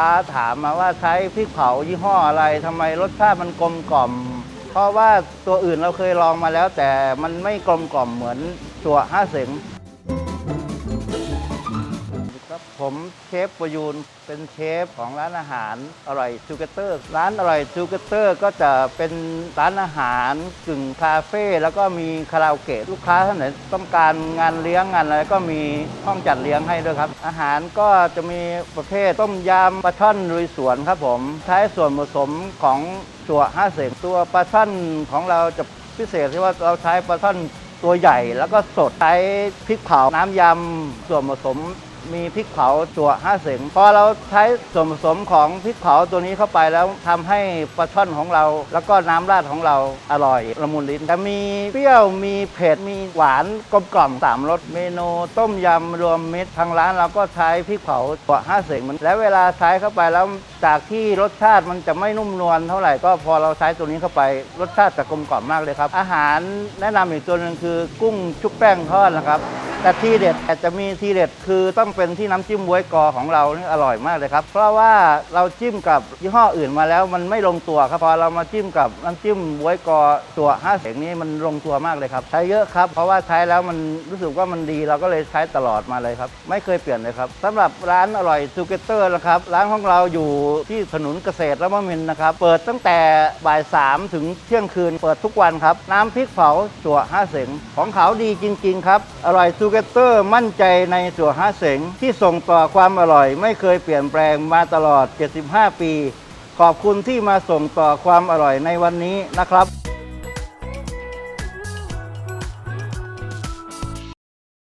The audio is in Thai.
าถามมาว่าใช้พริกเผายี่ห้ออะไรทำไมรสชาติมันกลมกล่อม เพราะว่าตัวอื่นเราเคยลองมาแล้วแต่มันไม่กลมกล่อมเหมือนจั่วห้าเสง ครับผมเชฟประยูนเป็นเชฟของร้านอาหารอร่อยจูเกเตอร์ ร้านอร่อยจูเกเตอร์ ก็จะเป็นร้านอาหารกึ่งคาเฟ่แล้วก็มีคาราโอเกะลูกค้าท่านไหนต้องการงานเลี้ยงงานอะไรก็มีห้องจัดเลี้ยงให้ด้วยครับ อาหารก็จะมีประเภทต้มยำปลาช่อนลุยสวนครับผมใช้ส่วนผสมของจั่วห้าเสงตัวปลาช่อนของเราจะพิเศษที่ว่าเราใช้ปลาช่อนตัวใหญ่แล้วก็สดใช้พริกเผาน้ำยำส่วนผสม มีพริกเผาตัวห้าเสงพอเราใช้ส่วนผสมของพริกเผาตัวนี้เข้าไปแล้วทำให้ปลาช่อนของเรา แล้วก็น้ำราดของเราอร่อยละมุนลิ้นแต่มีเปรี้ยวมีเผ็ดมีหวานกลมกล่อมสามรสเมนูต้มยำรวมมิตรทางร้านเราก็ใช้พริกเผาตัวห้าเสงมันและเวลาใช้เข้าไปแล้วจากที่รสชาติมันจะไม่นุ่มนวลเท่าไหร่ก็พอเราใช้ตัวนี้เข้าไปรสชาติจะกลมกล่อมมากเลยครับ อาหารแนะนำอีกตัวหนึ่งคือกุ้งชุบแป้งทอดนะครับ แต่ที่เด็ดอาจจะมีทีเด็ดคือต้องเป็นที่น้ำจิ้มบวยกอของเรานี่อร่อยมากเลยครับ เพราะว่าเราจิ้มกับยี่ห้ออื่นมาแล้ว มันไม่ลงตัวครับพอเรามาจิ้มกับน้ำจิ้มบวยกอตัวห้าเสียงนี้มันลงตัวมากเลยครับ ใช้เยอะครับ เพราะว่าใช้แล้วมันรู้สึกว่ามันดีเราก็เลยใช้ตลอดมาเลยครับ ไม่เคยเปลี่ยนเลยครับสำหรับร้านอร่อยซูเกเตอร์นะครับร้านของเราอยู่ที่ถนนเกษตรและมมินนะครับเปิดตั้งแต่บ่ายสามถึงเที่ยงคืนเปิดทุกวันครับน้ำพริกเผาจั่วห้าเสงของเขาดีจริง ๆ ครับอร่อยซูเกเตอร์มั่นใจในจั่วห้าเสงที่ส่งต่อความอร่อย ไม่เคยเปลี่ยนแปลงมาตลอด 75 ปี ขอบคุณที่มาส่งต่อความอร่อยในวันนี้นะครับ